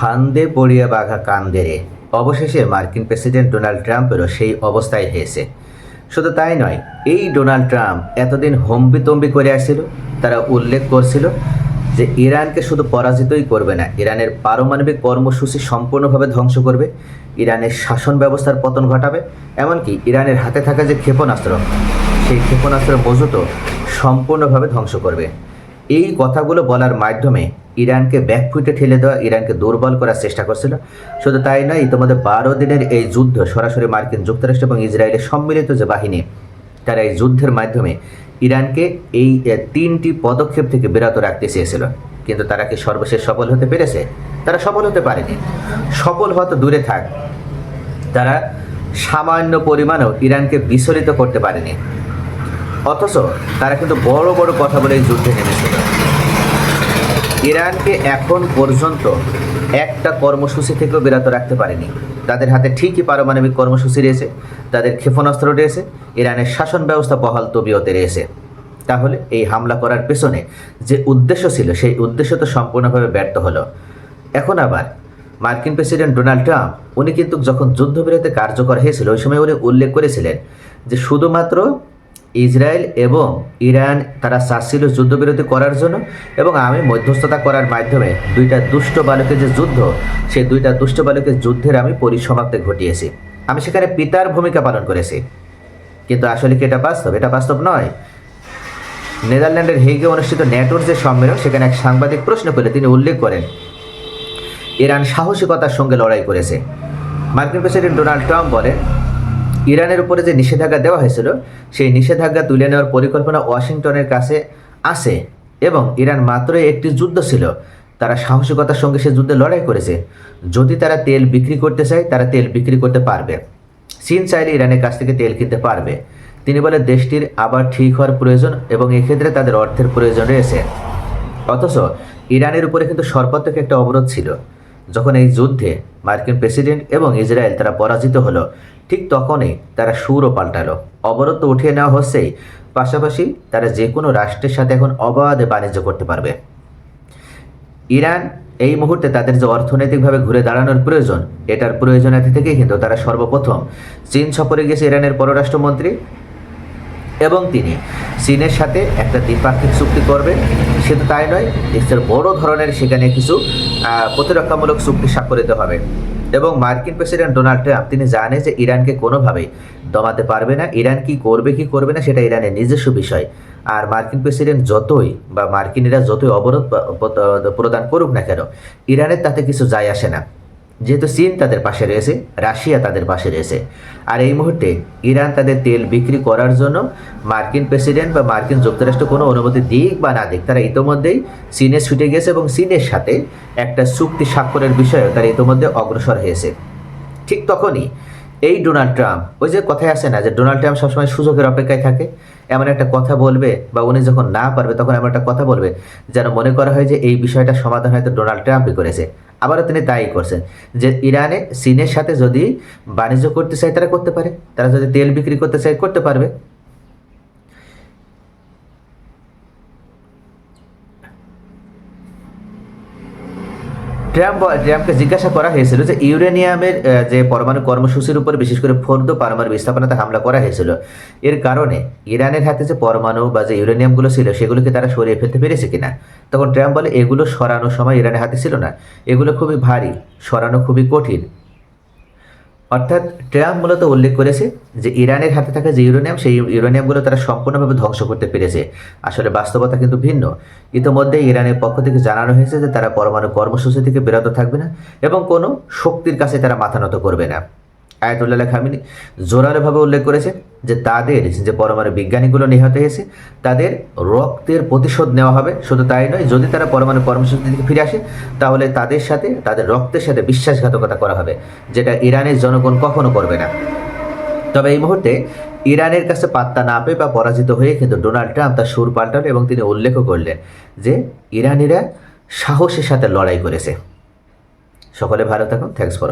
ফান্দে পড়িয়া বাঘা কান্দে রে। অবশেষে মার্কিন প্রেসিডেন্ট ডোনাল্ড ট্রাম্পেরও সেই অবস্থায় হয়েছে। শুধু তাই নয়, এই ডোনাল্ড ট্রাম্প এতদিন হম্বিতম্বি করে আসছিল, তারা উল্লেখ করছিল যে ইরানকে শুধু পরাজিতই করবে না, ইরানের পারমাণবিক কর্মসূচি সম্পূর্ণভাবে ধ্বংস করবে, ইরানের শাসন ব্যবস্থার পতন ঘটাবে, এমনকি ইরানের হাতে থাকা যে ক্ষেপণাস্ত্র, সেই ক্ষেপণাস্ত্র মজুতও সম্পূর্ণভাবে ধ্বংস করবে। এই কথাগুলো বলার মাধ্যমে ইরানকে ব্যাকফুটে ঠেলে দেওয়া, ইরানকে দুর্বল করার চেষ্টা করছিল। শুধু তাই নয়, ইতিমধ্যে বারো দিনের এই যুদ্ধ সরাসরি মার্কিন যুক্তরাষ্ট্র এবং ইসরায়েলের সম্মিলিত যে বাহিনী, তারা এই যুদ্ধের মাধ্যমে ইরানকে এই তিনটি পদক্ষেপ থেকে বিরত রাখতে চেয়েছিল। কিন্তু তারা কি সর্বশেষ সফল হতে পেরেছে? তারা সফল হতে পারেনি। সফল হওয়া তো দূরে থাক। তারা সামান্য পরিমাণেও ইরানকে বিচলিত করতে পারেনি। অথচ তারা কিন্তু বড় বড় কথা বলে এই যুদ্ধে নেমেছিল। ইরানকে এখন পর্যন্ত একটা কর্মসূচি থেকেও বিরত রাখতে পারেনি। তাদের হাতে ঠিকই পারমাণবিক কর্মসূচি রয়েছে, তাদের ক্ষেপণাস্ত্র রয়েছে, ইরানের শাসন ব্যবস্থা বহাল তবিয়তে রয়েছে। তাহলে এই হামলা করার পেছনে যে উদ্দেশ্য ছিল, সেই উদ্দেশ্য তো সম্পূর্ণভাবে ব্যর্থ হলো। এখন আবার মার্কিন প্রেসিডেন্ট ডোনাল্ড ট্রাম্প, উনি কিন্তু যখন যুদ্ধবিরতি কার্যকর হয়েছিল, ওই সময় উনি উল্লেখ করেছিলেন যে শুধুমাত্র ইসরায়েল এবং ইরান তারা চাচ্ছিল যুদ্ধবিরতি করার জন্য এবং আমি মধ্যস্থতা করার মাধ্যমে দুইটা দুষ্ট বালকের যে যুদ্ধ, সেই দুইটা দুষ্ট বালকের যুদ্ধের আমি পরিসমাপ্তি ঘটিয়েছি। আমি সেখানে পিতার ভূমিকা পালন করেছি। কিন্তু আসলে কি এটা বাস্তব? এটা বাস্তব নয়। নেদারল্যান্ডের হেগে অনুষ্ঠিত ন্যাটোর যে সম্মেলন, সেখানে এক সাংবাদিক প্রশ্ন করে তিনি উল্লেখ করেন, ইরান সাহসিকতার সঙ্গে লড়াই করেছে। মার্কিন প্রেসিডেন্ট ডোনাল্ড ট্রাম্প বলেন ইরানের উপরে যে নিষেধাজ্ঞা দেওয়া হয়েছিল, সেই নিষেধাজ্ঞা তুলে নেওয়ার পরিকল্পনা ওয়াশিংটনের কাছে আছে এবং ইরান মাত্রই একটি যুদ্ধ ছিল। তারা সাহসিকতার সঙ্গে সে যুদ্ধে লড়াই করেছে। যদি তারা তেল বিক্রি করতে চায়, তারা তেল বিক্রি করতে পারবে। চীন চাইলে ইরানের কাছ থেকে তেল কিনতে পারবে। তিনি বলে দেশটির আবার ঠিক হওয়ার প্রয়োজন এবং এক্ষেত্রে তাদের অর্থের প্রয়োজন রয়েছে। অথচ ইরানের উপরে কিন্তু সর্বাত্মক একটা অবরোধ ছিল। যখন এই যুদ্ধে মার্কিন প্রেসিডেন্ট এবং ইসরায়েল তারা পরাজিত হলো ঠিক তখনই তারা সুরও পাল্টালো। অবরোধ তো উঠিয়ে নেওয়া হচ্ছেই, পাশাপাশি তারা যে কোনো রাষ্ট্রের সাথে এখন অবাধে বাণিজ্য করতে পারবে। ইরান এই মুহূর্তে তাদের যে অর্থনৈতিকভাবে ঘুরে দাঁড়ানোর প্রয়োজন, এটার প্রয়োজনীয়তা থেকেই কিন্তু তারা সর্বপ্রথম চীন সফরে গেছে ইরানের পররাষ্ট্রমন্ত্রী এবং তিনি। চীনের সাথে একটা দ্বিপাক্ষিক চুক্তি করবে শুধু তাই নয়, দেশের বড় ধরনের সেখানে কিছু প্রতিরক্ষামূলক চুক্তি স্বাক্ষরিত হবে। এবং মার্কিন প্রেসিডেন্ট ডোনাল্ড ট্রাম্প, তিনি জানে যে ইরানকে কোনোভাবেই দমাতে পারবে না। ইরান কি করবে কি করবে না, সেটা ইরানের নিজস্ব বিষয়। আর মার্কিন প্রেসিডেন্ট যতই বা মার্কিনীরা যতই অবরোধ প্রদান করুক না কেন, ইরানের তাতে কিছু যায় আসে না। যেহেতু চীন তাদের পাশে রয়েছে, রাশিয়া তাদের পাশে রয়েছে। আর এই মুহূর্তে ইরান তাদের তেল বিক্রি করার জন্য মার্কিন প্রেসিডেন্ট বা মার্কিন যুক্তরাষ্ট্র কোনো অনুমতি দিক বা না দিক, তারা ইতোমধ্যেই চীনে ছুটে গেছে এবং চীনের সাথে একটা চুক্তি স্বাক্ষরের বিষয়ে তারা ইতোমধ্যে অগ্রসর হয়েছে। ঠিক তখনই এই ডোনাল্ড ট্রাম্প, ওই যে কথায় আসে না যে ডোনাল্ড ট্রাম্প সবসময় সুযোগের অপেক্ষায় থাকে, এমন একটা কথা বলবে বা উনি যখন না পারবে তখন এমন একটা কথা বলবে যেন মনে করা হয় যে এই বিষয়টা সমাধান হয়তো ডোনাল্ড ট্রাম্পই করেছে। আবারও তিনি তাই করছেন যে ইরানে, চীনের সাথে যদি বাণিজ্য করতে চায় তারা করতে পারে। তারা যদি তেল বিক্রি করতে চায় করতে পারবে। ট্রাম্প ট্রাম্পকে জিজ্ঞাসা করা হয়েছিল যে ইউরেনিয়ামের যে পরমাণু কর্মসূচির উপর বিশেষ করে ফোর্দ পারমাণবিক স্থাপনাতে হামলা করা হয়েছিল, এর কারণে ইরানের হাতে যে পরমাণু বা যে ইউরেনিয়ামগুলো ছিল সেগুলোকে তারা সরিয়ে ফেলতে পেরেছে কিনা? তখন ট্রাম্প বলে, এগুলো সরানোর সময় ইরানের হাতে ছিল না। এগুলো খুবই ভারী, সরানো খুবই কঠিন। অর্থাৎ ট্রাম্প মূলত উল্লেখ করেছে যে ইরানের হাতে থাকা যে ইউরেনিয়াম, সেই ইউরেনিয়ামগুলো তারা সম্পূর্ণভাবে ধ্বংস করতে পেরেছে। আসলে বাস্তবতা কিন্তু ভিন্ন। ইতিমধ্যে ইরানের পক্ষ থেকে জানানো হয়েছে যে তারা পরমাণু কর্মসূচি থেকে বিরত থাকবে না এবং কোনো শক্তির কাছে তারা মাথা নত করবে না। আয়াতুল্লাহ খামিনি জোরালোভাবে উল্লেখ করেছে যে তাদের যে পরমাণু বিজ্ঞানীগুলো নিহত হয়েছে, তাদের রক্তের প্রতিশোধ নেওয়া হবে। শুধু তাই নয়, যদি তারা পরমাণু কর্মসূচি থেকে ফিরে আসে, তাহলে তাদের সাথে, তাদের রক্তের সাথে বিশ্বাসঘাতকতা করা হবে, যেটা ইরানের জনগণ কখনো করবে না। তবে এই মুহূর্তে ইরানের কাছে পাত্তা না পেয়ে বা পরাজিত হয়ে কিন্তু ডোনাল্ড ট্রাম্প তার সুর পাল্টাল এবং তিনি উল্লেখও করলেন যে ইরানিরা সাহসের সাথে লড়াই করেছে। সকলে ভালো থাকুন, থ্যাংকস ফর